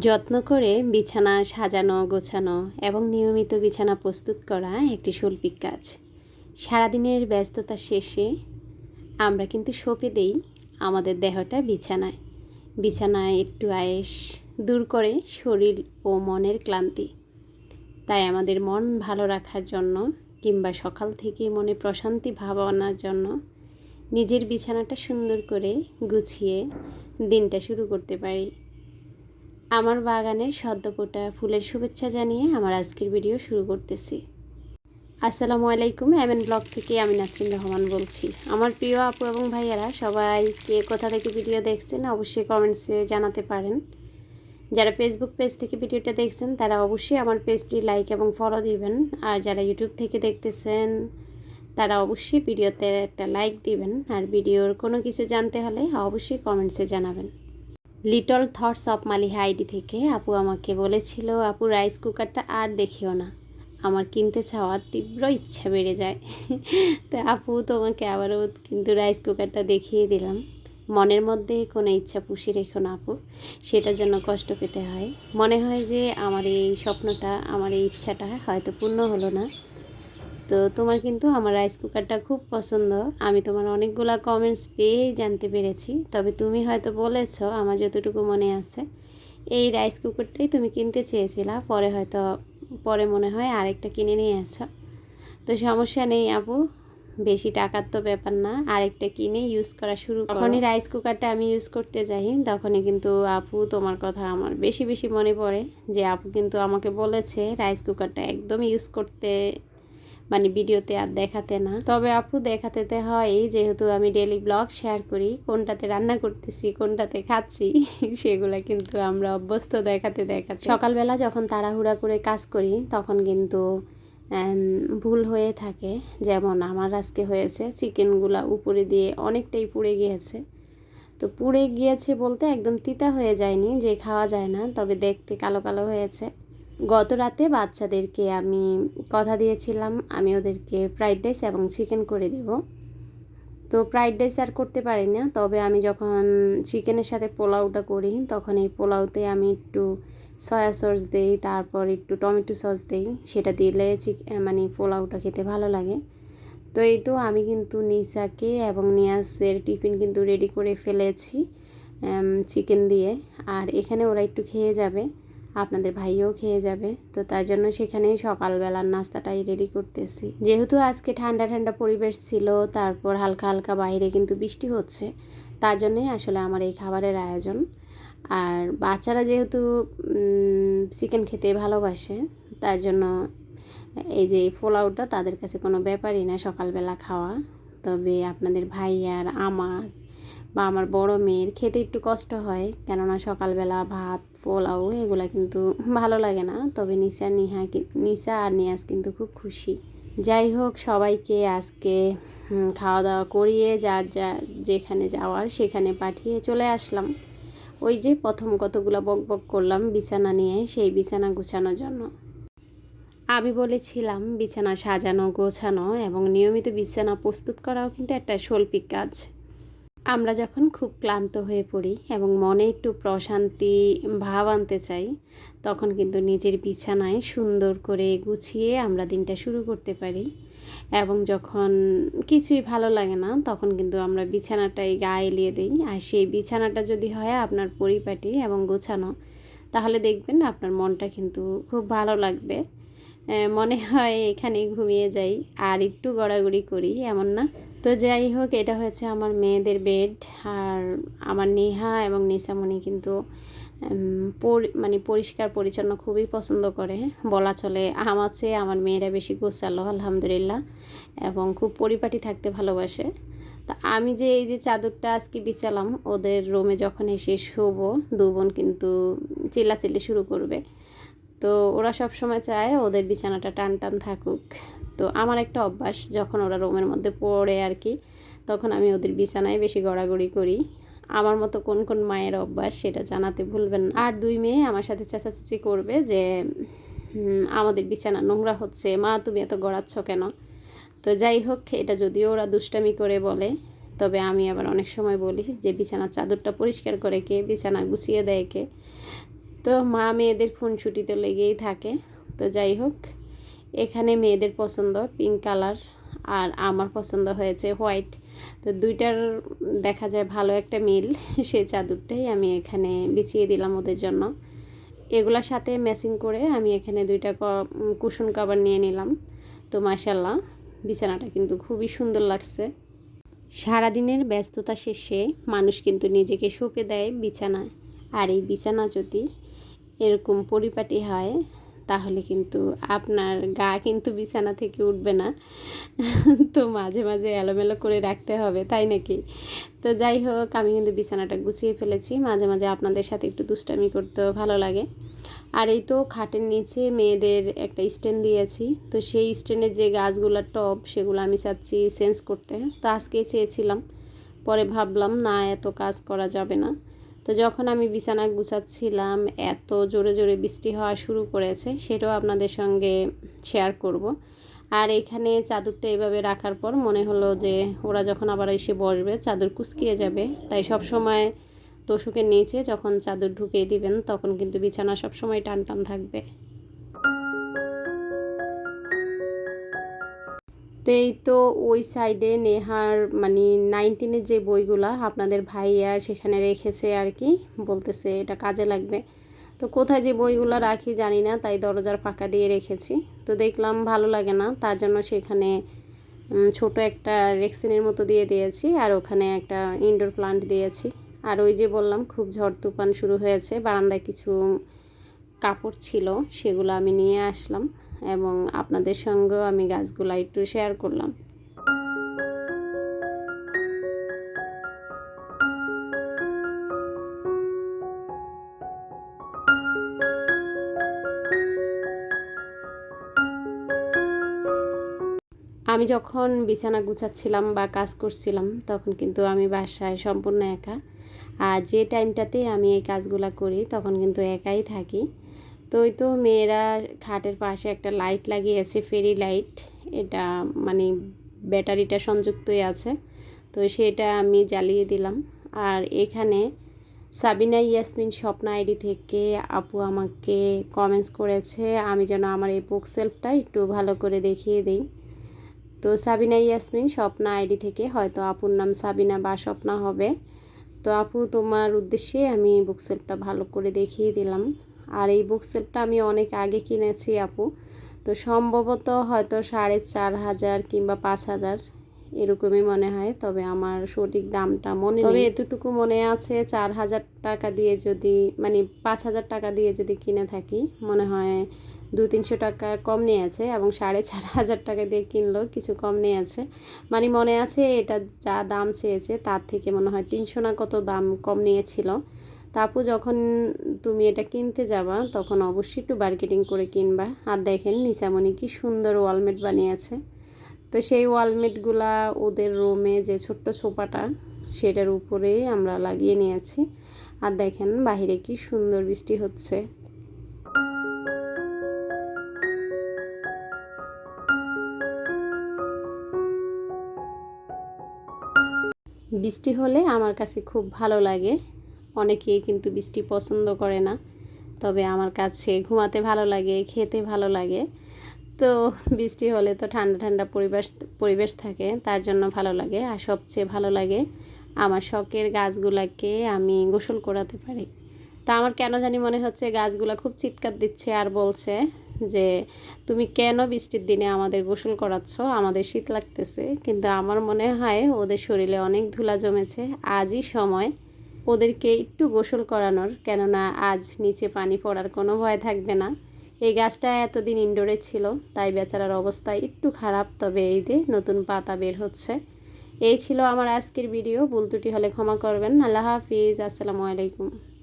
যত্ন করে বিছানা সাজানো, গোছানো এবং নিয়মিত বিছানা প্রস্তুত করা একটি শৈল্পিক কাজ। সারাদিনের ব্যস্ততা শেষে আমরা কিন্তু সঁপে দেই আমাদের দেহটা বিছানায়। বিছানায় একটু আয়েস দূর করে শরীর ও মনের ক্লান্তি। তাই আমাদের মন ভালো রাখার জন্য কিংবা সকাল থেকে মনে প্রশান্তি ভাব আনার জন্য নিজের বিছানাটা সুন্দর করে গুছিয়ে দিনটা শুরু করতে পারি। আমার বাগানের সদ্যপোটা ফুলের শুভেচ্ছা জানিয়ে আমার আজকের ভিডিও শুরু করতেছি। আসসালামু আলাইকুম, এমএন ব্লগ থেকে আমি নাসরিন রহমান বলছি। আমার প্রিয় আপু এবং ভাইয়ারা সবাই কে কোথা থেকে ভিডিও দেখছেন অবশ্যই কমেন্টসে জানাতে পারেন। যারা ফেসবুক পেজ থেকে ভিডিওটা দেখছেন, তারা অবশ্যই আমার পেজটি লাইক এবং ফলো দিবেন। আর যারা ইউটিউব থেকে দেখতেছেন, তারা অবশ্যই ভিডিওতে একটা লাইক দিবেন। আর ভিডিওর কোনো কিছু জানতে হলে অবশ্যই কমেন্টসে জানাবেন। Little thoughts of Maliha ID থেকে আপু আমাকে বলেছিল, আপু, রাইস কুকারটা আর দেখিও না। আমার কিনতে চাওয়ার তীব্র ইচ্ছা বেড়ে যায়। তো আপু, তোমাকে আবারও কিন্তু রাইস কুকারটা দেখিয়ে দিলাম। মনের মধ্যে কোনো ইচ্ছা পুষি রেখো না আপু সেটার জন্য কষ্ট পেতে হয়। মনে হয় যে আমার এই স্বপ্নটা, আমার এই ইচ্ছাটা হয়তো পূর্ণ হলো না। তো তোমার কিন্তু আমার রাইস কুকারটা খুব পছন্দ। আমি তোমার অনেকগুলা কমেন্টস পেয়েই জানতে পেরেছি। তবে তুমি হয়তো বলেছ, আমার যতটুকু মনে আছে, এই রাইস কুকারটাই তুমি কিনতে চেয়েছিলা, পরে হয়তো, পরে মনে হয় আরেকটা কিনে নিয়ে আছো তো সমস্যা নেই আপু, বেশি টাকার তো ব্যাপার না, আরেকটা কিনে ইউজ করা শুরু যখনই রাইস কুকারটা আমি ইউজ করতে যাই, তখনই কিন্তু আপু তোমার কথা আমার বেশি বেশি মনে পড়ে যে, আপু কিন্তু আমাকে বলেছে রাইস কুকারটা একদম ইউজ করতে মানে ভিডিওতে আর দেখাতে না। তবে আপু দেখাতে হয়, যেহেতু আমি ডেলি ব্লগ শেয়ার করি, কোনটাতে রান্না করতেছি, কোনটাতে খাচ্ছি, সেগুলো কিন্তু আমরা অভ্যস্ত দেখাতে দেখাতে। সকালবেলা যখন তাড়াহুড়া করে কাজ করি, তখন কিন্তু ভুল হয়ে থাকে। যেমন আমার আজকে হয়েছে চিকেনগুলা উপরে দিয়ে অনেকটাই পুড়ে গিয়েছে। তো পুড়ে গিয়েছে বলতে একদম তিতা হয়ে যায়নি, যে খাওয়া যায় না, তবে দেখতে কালো কালো হয়েছে। গত রাতে বাচ্চাদেরকে আমি কথা দিয়েছিলাম, আমি ওদেরকে ফ্রাইড রাইস এবং চিকেন করে দেব। তো ফ্রাইড রাইস আর করতে পারি না, তবে আমি যখন চিকেনের সাথে পোলাওটা করি, তখন এই পোলাওতে আমি একটু সয়া সস দিই, তারপর একটু টমেটো সস দিই, সেটা দিলে চিক মানে পোলাওটা খেতে ভালো লাগে। তো এই তো আমি কিন্তু নিসাকে এবং নিয়াসের টিফিন কিন্তু রেডি করে ফেলেছি চিকেন দিয়ে। আর এখানে ওরা একটু খেয়ে যাবে। আপনাদের ভাইও খেয়ে যাবে। তো তার জন্য সেখানে সকালবেলার নাস্তাটাই রেডি করতেছি। যেহেতু আজকে ঠান্ডা ঠান্ডা পরিবেশ ছিল, তারপর হালকা হালকা বাইরে কিন্তু বৃষ্টি হচ্ছে, তার জন্যই আসলে আমার এই খাবারের আয়োজন। আর বাচ্চারা যেহেতু চিকেন খেতে ভালোবাসে, তার জন্য এই যে পোলাওটা তাদের কাছে কোনো ব্যাপারই না, সকালবেলা খাওয়া। তবে আপনাদের ভাই আর আমার বা আমার বড় মেয়ের খেতে একটু কষ্ট হয়। কেননা সকালবেলা ভাত, পোলাও এগুলা কিন্তু ভালো লাগে না। তবে নিশা নিহা নিশা আর নিয়াজ কিন্তু খুব খুশি। যাই হোক, সবাইকে আজকে খাওয়া দাওয়া করিয়ে যা যা, যেখানে যাওয়ার সেখানে পাঠিয়ে চলে আসলাম। ওই যে প্রথম কতগুলো বক বক করলাম বিছানা নিয়ে, সেই বিছানা গুছানোর জন্য। আমি বলেছিলাম বিছানা সাজানো, গোছানো এবং নিয়মিত বিছানা প্রস্তুত করাও কিন্তু একটা শৈল্পিক কাজ। আমরা যখন খুব ক্লান্ত হয়ে পড়ি এবং মনে একটু প্রশান্তি ভাব আনতে চাই, তখন কিন্তু নিজের বিছানায় সুন্দর করে গুছিয়ে আমরা দিনটা শুরু করতে পারি। এবং যখন কিছুই ভালো লাগে না, তখন কিন্তু আমরা বিছানাটাই গায়ে এলিয়ে দিই। আর সেই বিছানাটা যদি হয় আপনার পরিপাটি এবং গোছানো, তাহলে দেখবেন আপনার মনটা কিন্তু খুব ভালো লাগবে। মনে হয় এখানেই ঘুমিয়ে যাই। আর একটু গড়াগড়ি করি, এমন না তো যাই হোক, এটা হয়েছে আমার মেয়েদের বেড আর আমার নেহা এবং নিসামণি কিন্তু মানে পরিষ্কার পরিচ্ছন্ন খুবই পছন্দ করে। বলা চলে আমার চেয়ে আমার মেয়েরা বেশি গোছালো, আলহামদুলিল্লাহ, এবং খুব পরিপাটি থাকতে ভালোবাসে। তা আমি যে এই যে চাদরটা আজকে বিছালাম, ওদের রুমে যখন এসে শোবো, দু বোন কিন্তু চিল্লাচিল্লি শুরু করবে। তো ওরা সব সময় চায় ওদের বিছানাটা টান টান থাকুক। তো আমার একটা অভ্যাস, যখন ওরা রুমের মধ্যে পড়ে আর কি, তখন আমি ওদের বিছানায় বেশি গড়াগড়ি করি। আমার মতো কোন কোন মায়ের অভ্যাস সেটা জানাতে ভুলবেন আর দুই মেয়ে আমার সাথে চেঁচাচেঁচি করবে যে আমাদের বিছানা নোংরা হচ্ছে, মা তুমি এত গড়াচ্ছ কেন? তো যাই হোক, এটা যদিও ওরা দুষ্টামি করে বলে, তবে আমি আবার অনেক সময় বলি যে, বিছানার চাদরটা পরিষ্কার করে কে? বিছানা গুছিয়ে দেয় কে? তো মা মেয়েদের খুনসুটি তো লেগেই থাকে। তো যাই হোক এখানে মেয়েদের পছন্দ পিঙ্ক কালার আর আমার পছন্দ হয়েছে হোয়াইট তো দুইটার দেখা যায় ভালো একটা মিল, সেই চাদরটাই আমি এখানে বিছিয়ে দিলাম ওদের জন্য। এগুলার সাথে ম্যাচিং করে আমি এখানে দুইটা কুশন কাবার নিয়ে নিলাম। তো মাসাল্লাহ বিছানাটা কিন্তু খুবই সুন্দর লাগছে। সারাদিনের ব্যস্ততা শেষে মানুষ কিন্তু নিজেকে সঁপে দেয় বিছানায়। আর এই বিছানা যদি এরকম পরিপাটি হয় তাহলে কিন্তু আপনার গা কিন্তু বিছানা থেকে উঠবে না। তো মাঝে মাঝে এলোমেলো করে রাখতে হবে, তাই নাকি? তো যাই হোক, আমি কিন্তু বিছানাটা গুছিয়ে ফেলেছি। মাঝে মাঝে আপনাদের সাথে একটু দুষ্টামি করতেও ভালো লাগে। আর এই তো খাটের নিচে মেয়েদের একটা স্ট্যান্ড দিয়েছি। তো সেই স্ট্যান্ডের যে গাছগুলোর টব, সেগুলো আমি চাচ্ছি চেঞ্জ করতে। তো আজকে চেয়েছিলাম, পরে ভাবলাম না, এত কাজ করা যাবে না। তো যখন আমি বিছানা গুছাচ্ছিলাম, এত জোরে জোরে বৃষ্টি হওয়া শুরু করেছে, সেটাও আপনাদের সঙ্গে শেয়ার করব। আর এখানে চাদরটা এভাবে রাখার পর মনে হলো যে, ওরা যখন আবার এসে বসবে, চাদর কুচকিয়ে যাবে তাই সব সময় তোষকের নিচে যখন চাদর ঢুকিয়ে দিবেন, তখন কিন্তু বিছানা সব সময় টান টান থাকবে তো এই তো ওই সাইডে নেহার মানে নাইনটিনের যে বইগুলা আপনাদের ভাইয়া সেখানে রেখেছে আর কি, বলতেছে এটা কাজে লাগবে। তো কোথায় যে বইগুলো রাখি জানি না, তাই দরজার পাকা দিয়ে রেখেছি। তো দেখলাম ভালো লাগে না, তার জন্য সেখানে ছোট একটা রেক্সিনের মতো দিয়ে দিয়েছি আর ওখানে একটা ইনডোর প্লান্ট দিয়েছি। আর ওই যে বললাম, খুব ঝড় তুফান শুরু হয়েছে, বারান্দায় কিছু কাপড় ছিল, সেগুলো আমি নিয়ে আসলাম এবং আপনাদের সঙ্গেও আমি গাছগুলো একটু শেয়ার করলাম। আমি যখন বিছানা গুছাচ্ছিলাম বা কাজ করছিলাম, তখন কিন্তু আমি বাসায় সম্পূর্ণ একা। আর যে টাইমটাতে আমি এই কাজগুলো করি, তখন কিন্তু একাই থাকি। তো ওই তো মেয়েরা খাটের পাশে একটা লাইট লাগিয়েছে ফেরি লাইট এটা মানে ব্যাটারিটা সংযুক্তই আছে। তো সেটা আমি জ্বালিয়ে দিলাম। আর এখানে সাবিনা ইয়াসমিন স্বপ্ন আইডি থেকে আপু আমাকে কমেন্টস করেছে, আমি যেন আমার এই বুক সেলফটা একটু ভালো করে দেখিয়ে দিই। তো সাবিনা ইয়াসমিন স্বপ্না আইডি থেকে, হয়তো আপুর নাম সাবিনা বা স্বপ্না হবে। তো আপু, তোমার উদ্দেশ্যে আমি বুক সেলফটা ভালো করে দেখিয়ে দিলাম। আর এই বুক সেটটা আমি অনেক আগে কিনেছি আপু। তো সম্ভবত হয়তো সাড়ে চার হাজার কিংবা পাঁচ হাজার এরকমই মনে হয় তবে আমার সঠিক দামটা মনে তবে এতটুকু মনে আছে চার হাজার টাকা দিয়ে যদি মানে পাঁচ হাজার টাকা দিয়ে যদি কিনে থাকি মনে হয় দু তিনশো টাকা কম নিয়েছে এবং সাড়ে চার হাজার টাকা দিয়ে কিনলো কিছু কম নিয়েছে। মানে মনে আছে এটা যা দাম চেয়েছে তার থেকে মনে হয় তিনশো না কত দাম কম নিয়েছিল। তাপু যখন তুমি এটা কিনতে যাবা, তখন অবশ্যই একটু মার্কেটিং করে কিনবা। আর দেখেন নিসামণি কি সুন্দর ওয়ালমেট বানিয়েছে। তো সেই ওয়ালমেটগুলা ওদের রুমে যে ছোট্ট সোফাটা, সেটার উপরেই আমরা লাগিয়ে নিয়েছি। আর দেখেন বাহিরে কি সুন্দর বৃষ্টি হচ্ছে। বৃষ্টি হলে আমার কাছে খুব ভালো লাগে। অনেকেই কিন্তু বৃষ্টি পছন্দ করে না। তবে আমার কাছে ঘুমাতে ভালো লাগে, খেতে ভালো লাগে। তো বৃষ্টি হলে তো ঠান্ডা ঠান্ডা পরিবেশ পরিবেশ থাকে, তার জন্য ভালো লাগে। আর সবচেয়ে ভালো লাগে আমার শখের গাছগুলাকে আমি গোসল করাতে পারি। তা আমার কেন জানি মনে হচ্ছে গাছগুলা খুব চিৎকার দিচ্ছে আর বলছে যে, তুমি কেন বৃষ্টির দিনে আমাদের গোসল করাচ্ছ? আমাদের শীত লাগতেছে। কিন্তু আমার মনে হয় ওদের শরীরে অনেক ধুলা জমেছে। আজই সময় ওদেরকে একটু গোসল করানোর, কেননা আজ নিচে পানি পড়ার কোনো ভয় থাকবে না। এই গাছটা এতদিন ইনডোরে ছিল, তাই বেচারার অবস্থা একটু খারাপ, তবে এই যে নতুন পাতা বের হচ্ছে। এই ছিল আমার আজকের ভিডিও। বুলতুটি হলে ক্ষমা করবেন। আল্লাহ হাফিজ। আসসালামু আলাইকুম।